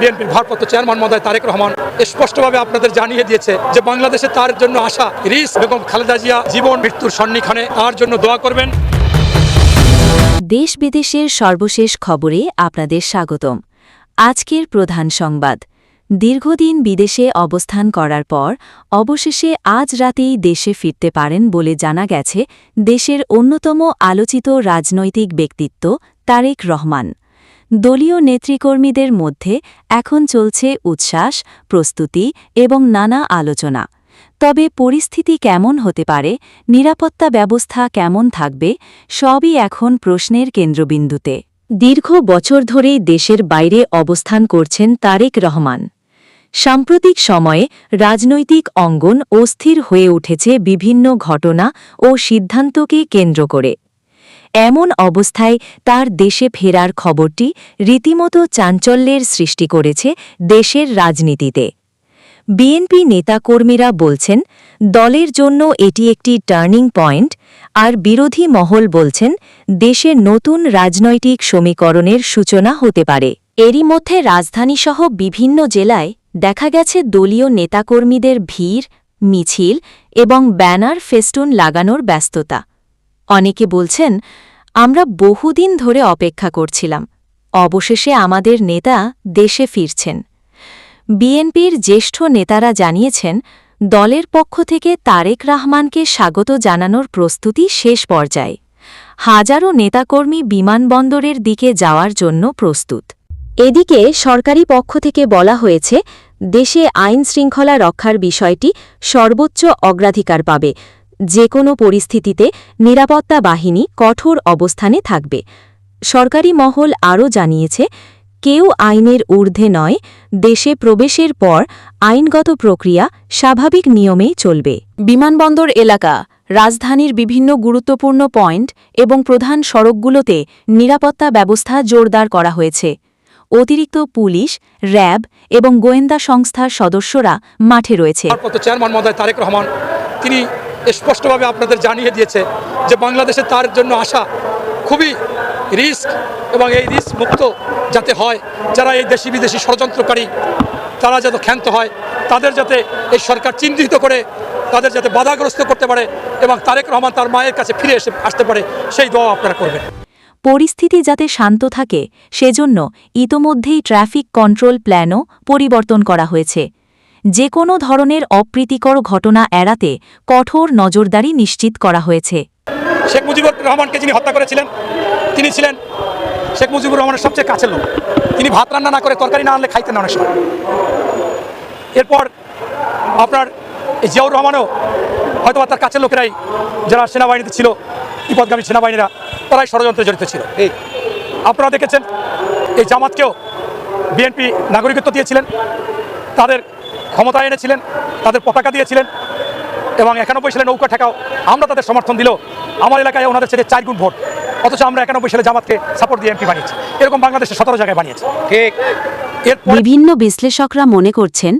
বিএনপির ভারপ্রাপ্ত চেয়ারম্যান মহোদয় তারেক রহমান স্পষ্টভাবে আপনাদের জানিয়ে দিয়েছে যে বাংলাদেশে তার জন্য আসা রিস বেগম খালেদা জিয়া জীবন, মৃত্যুর সন্নিক্ষণে তার জন্য দোয়া করবেন। দেশ বিদেশের সর্বশেষ খবরে আপনাদের স্বাগতম। আজকের প্রধান সংবাদ। দীর্ঘদিন বিদেশে অবস্থান করার পর অবশেষে আজ রাতেই দেশে ফিরতে পারেন বলে জানা গেছে দেশের অন্যতম আলোচিত রাজনৈতিক ব্যক্তিত্ব তারেক রহমান। দলীয় নেতৃকর্মীদের মধ্যে এখন চলছে উচ্ছ্বাস, প্রস্তুতি এবং নানা আলোচনা। তবে পরিস্থিতি কেমন হতে পারে, নিরাপত্তা ব্যবস্থা কেমন থাকবে, সবই এখন প্রশ্নের কেন্দ্রবিন্দুতে। দীর্ঘ বছর ধরেই দেশের বাইরে অবস্থান করছেন তারেক রহমান। সাম্প্রতিক সময়ে রাজনৈতিক অঙ্গন অস্থির হয়ে উঠেছে বিভিন্ন ঘটনা ও সিদ্ধান্তকে কেন্দ্র করে। এমন অবস্থায় তার দেশে ফেরার খবরটি রীতিমতো চাঞ্চল্যের সৃষ্টি করেছে দেশের রাজনীতিতে। বিএনপি নেতাকর্মীরা বলছেন, দলের জন্য এটি একটি টার্নিং পয়েন্ট। আর বিরোধী মহল বলছেন, দেশে নতুন রাজনৈতিক সমীকরণের সূচনা হতে পারে। এরই মধ্যে রাজধানীসহ বিভিন্ন জেলায় দেখা গেছে দলীয় নেতাকর্মীদের ভিড়, মিছিল এবং ব্যানার ফেস্টুন লাগানোর ব্যস্ততা। অনেকে বলছেন আমরা বহুদিন ধরে অপেক্ষা করছিলাম। অবশেষে আমাদের নেতা দেশে ফিরছেন। বিএনপির জ্যেষ্ঠ নেতারা জানিয়েছেন, দলের পক্ষ থেকে তারেক রহমানকে স্বাগত জানানোর প্রস্তুতি শেষ পর্যায়ে। হাজারো নেতাকর্মী বিমানবন্দরের দিকে যাওয়ার জন্য প্রস্তুত। এদিকে সরকারি পক্ষ থেকে বলা হয়েছে, দেশে আইন শৃঙ্খলা রক্ষার বিষয়টি সর্বোচ্চ অগ্রাধিকার পাবে। যে কোনো পরিস্থিতিতে নিরাপত্তা বাহিনী কঠোর অবস্থানে থাকবে। সরকারি মহল আরও জানিয়েছে, কেউ আইনের ঊর্ধ্বে নয়, দেশে প্রবেশের পর আইনগত প্রক্রিয়া স্বাভাবিক নিয়মেই চলবে। বিমানবন্দর এলাকা, রাজধানীর বিভিন্ন গুরুত্বপূর্ণ পয়েন্ট এবং প্রধান সড়কগুলোতে নিরাপত্তা ব্যবস্থা জোরদার করা হয়েছে। অতিরিক্ত পুলিশ, র্যাব এবং গোয়েন্দা সংস্থার সদস্যরা মাঠে রয়েছে। তারেক রহমান, তিনি স্পষ্টভাবে আপনাদের জানিয়ে দিয়েছে যে বাংলাদেশে তার জন্য আসা খুবই রিস্ক এবং এই রিস্ক মুক্ত যাতে হয়। যারা এই দেশি বিদেশি ষড়যন্ত্রকারী, তারা যাতে ক্ষান্ত হয়, তাদের যাতে এই সরকার চিহ্নিত করে, তাদের যাতে বাধাগ্রস্ত করতে পারে এবং তারেক রহমান তার মায়ের কাছে ফিরে এসে আসতে পারে, সেই দোয়া আপনারা করবেন। পরিস্থিতি যাতে শান্ত থাকে, সেজন্য ইতোমধ্যেই ট্রাফিক কন্ট্রোল প্ল্যানও পরিবর্তন করা হয়েছে। যে কোনো ধরনের অপ্রীতিকর ঘটনা এড়াতে কঠোর নজরদারি নিশ্চিত করা হয়েছে। শেখ মুজিবুর রহমানকে যিনি হত্যা করেছিলেন তিনি ছিলেন শেখ মুজিবুর রহমানের সবচেয়ে কাছের লোক। তিনি ভাত রান্না না করে তরকারি না আনলে খাইতেন অনেক সময়। এরপর আপনার এই জিয়াউর রহমানও হয়তো তার কাছের লোকেরাই যারা সেনাবাহিনীতে ছিল বিপদগামী সেনাবাহিনীরা তারাই ষড়যন্ত্রে জড়িত ছিল। এই আপনারা দেখেছেন এই জামাতকেও বিএনপি নাগরিকত্ব দিয়েছিলেন। তাদের ক্ষমতা এনেছিলেন তাদের পতাকা দিয়েছিলেন এবং একানব্বই সালে নৌকা ঠেকাও আমরা তাদের সমর্থন দিল আমার এলাকায় ওনাদের ছেড়ে চার গুণ ভোট। অথচ আমরা একানব্বই সালে জামাতকে সাপোর্ট দিয়ে এমপি বানিয়েছি। এরকম বাংলাদেশে সতেরো জায়গায় বানিয়েছি। ঠিক। বিভিন্ন বিশ্লেষকরা মনে করছেন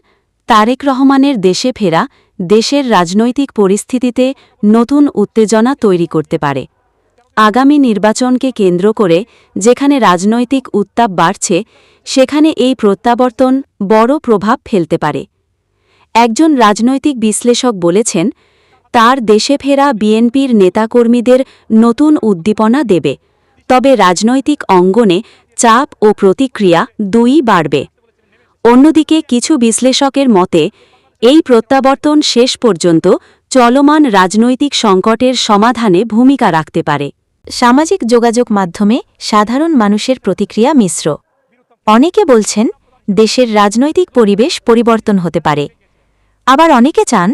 তারেক রহমানের দেশে ফেরা দেশের রাজনৈতিক পরিস্থিতিতে নতুন উত্তেজনা তৈরি করতে পারে। আগামী নির্বাচনকে কেন্দ্র করে যেখানে রাজনৈতিক উত্তাপ বাড়ছে সেখানে এই প্রত্যাবর্তন বড় প্রভাব ফেলতে পারে। একজন রাজনৈতিক বিশ্লেষক বলেছেন, তার দেশে ফেরা বিএনপির নেতাকর্মীদের নতুন উদ্দীপনা দেবে, তবে রাজনৈতিক অঙ্গনে চাপ ও প্রতিক্রিয়া দুই বাড়বে। অন্যদিকে কিছু বিশ্লেষকের মতে, এই প্রত্যাবর্তন শেষ পর্যন্ত চলমান রাজনৈতিক সংকটের সমাধানে ভূমিকা রাখতে পারে। সামাজিক যোগাযোগ মাধ্যমে সাধারণ মানুষের প্রতিক্রিয়া মিশ্র। অনেকে বলছেন, দেশের রাজনৈতিক পরিবেশ পরিবর্তন হতে পারে। আবার অনেকে চান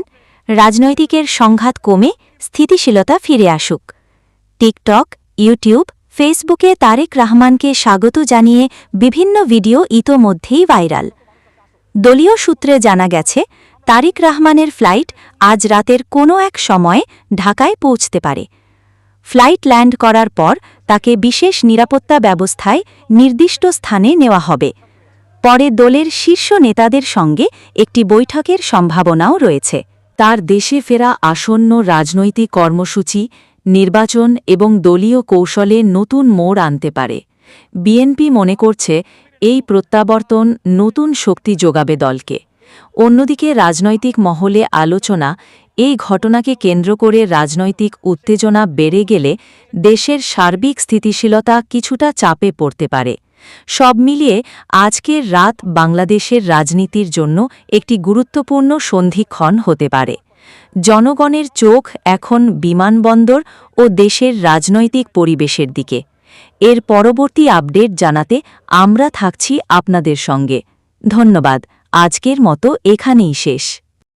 রাজনৈতিকের সংঘাত কমে স্থিতিশীলতা ফিরে আসুক। টিকটক, ইউটিউব, ফেসবুকে তারেক রহমানকে স্বাগত জানিয়ে বিভিন্ন ভিডিও ইতোমধ্যেই ভাইরাল। দলীয় সূত্রে জানা গেছে, তারিক রহমানের ফ্লাইট আজ রাতের কোনো এক সময়ে ঢাকায় পৌঁছতে পারে। ফ্লাইট ল্যান্ড করার পর তাকে বিশেষ নিরাপত্তা ব্যবস্থায় নির্দিষ্ট স্থানে নেওয়া হবে। পরে দলের শীর্ষ নেতাদের সঙ্গে একটি বৈঠকের সম্ভাবনাও রয়েছে। তার দেশে ফেরা আসন্ন রাজনৈতিক কর্মসূচি, নির্বাচন এবং দলীয় কৌশলে নতুন মোড় আনতে পারে। বিএনপি মনে করছে, এই প্রত্যাবর্তন নতুন শক্তি যোগাবে দলকে। অন্যদিকে রাজনৈতিক মহলে আলোচনা, এই ঘটনাকে কেন্দ্র করে রাজনৈতিক উত্তেজনা বেড়ে গেলে দেশের সার্বিক স্থিতিশীলতা কিছুটা চাপে পড়তে পারে। সব মিলিয়ে আজকের রাত বাংলাদেশের রাজনীতির জন্য একটি গুরুত্বপূর্ণ সন্ধিক্ষণ হতে পারে। জনগণের চোখ এখন বিমানবন্দর ও দেশের রাজনৈতিক পরিবেশের দিকে। এর পরবর্তী আপডেট জানাতে আমরা থাকছি আপনাদের সঙ্গে। ধন্যবাদ। আজকের মতো এখানেই শেষ।